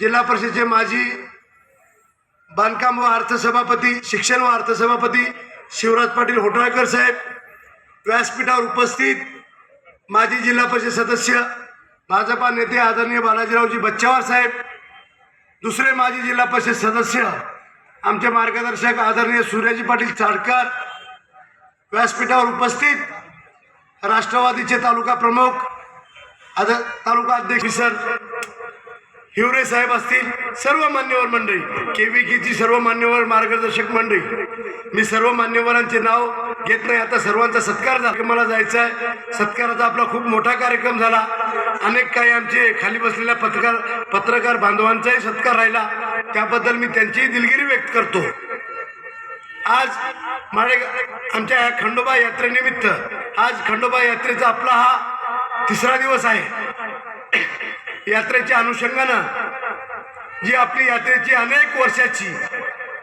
जिल्हा परिषदेचे माजी बांधकाम व अर्थसभापती शिक्षण व अर्थसभापती शिवराज पाटील होटळकर साहेब व्यासपीठावर उपस्थित माजी जिल्हा परिषद सदस्य भाजपा नेते आदरणीय बालाजीरावजी बच्चावार साहेब दुसरे माजी जिल्हा परिषद सदस्य आमचे मार्गदर्शक आदरणीय सूर्याजी पाटील चाडकर व्यासपीठावर उपस्थित राष्ट्रवादीचे तालुका प्रमुख आद तालुका अध्यक्ष सर हिवरे साहेब असतील सर्व मान्यवर मंडळी. केविकीची सर्व मान्यवर मार्गदर्शक मंडळी. मी सर्व मान्यवरांचे नाव घेत नाही आता सर्वांचा सत्कार झाला. मला जायचा आहे. सत्काराचा आपला खूप मोठा कार्यक्रम झाला. अनेक काही आमचे खाली बसलेल्या पत्रकार पत्रकार बांधवांचाही सत्कार राहिला. त्याबद्दल मी त्यांचीही दिलगिरी व्यक्त करतो. आज माळे आमच्या या खंडोबा यात्रेनिमित्त आज खंडोबा यात्रेचा आपला हा तिसरा दिवस आहे. यात्रेच्या अनुषंगानं जी आपली यात्रेची अनेक वर्षाची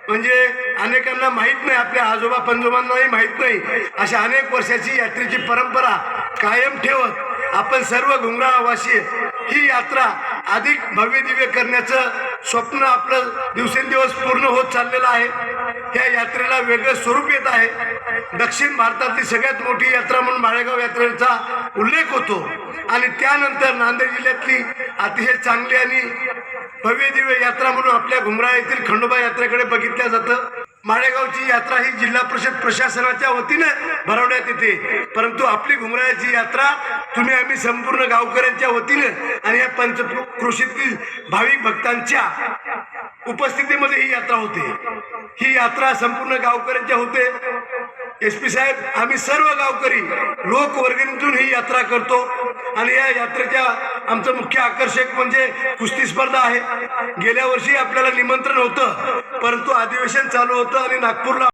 म्हणजे अनेकांना माहीत नाही आपल्या आजोबा पंजोबांनाही माहीत नाही अशा अनेक वर्षाची यात्रेची परंपरा कायम ठेवत आपण सर्व घुंगरावासी ही यात्रा अधिक भव्य दिव्य करण्याचं स्वप्न आपलं दिवसेंदिवस पूर्ण होत चाललेलं आहे. या यात्रेला वेगळं स्वरूप येत आहे. दक्षिण भारतातली सगळ्यात मोठी यात्रा म्हणून माळेगाव यात्रेचा उल्लेख होतो. आणि त्यानंतर नांदेड जिल्ह्यातली अतिशय चांगली आणि भव्य दिव्य यात्रा म्हणून आपल्या घुमरा येथील खंडोबा यात्रेकडे बघितल्या जातं. माळेगावची यात्रा ही जिल्हा परिषद प्रशासनाच्या वतीने भरवण्यात येते. परंतु आपली घुमरायाची यात्रा तुम्ही आम्ही संपूर्ण गावकऱ्यांच्या वतीने आणि या पंचकृषीतील भाविक भक्तांच्या उपस्थितीमध्ये ही यात्रा होते. ही यात्रा संपूर्ण गावकऱ्यांच्या होते. एस पी साहेब आम्ही सर्व गावकरी लोकवर्गणीतून ही यात्रा करतो आणि या यात्रेच्या आमचं मुख्य आकर्षक म्हणजे कुस्ती स्पर्धा आहे. गेल्या वर्षी आपल्याला निमंत्रण होतं. परंतु अधिवेशन चालू होतं आणि नागपूरला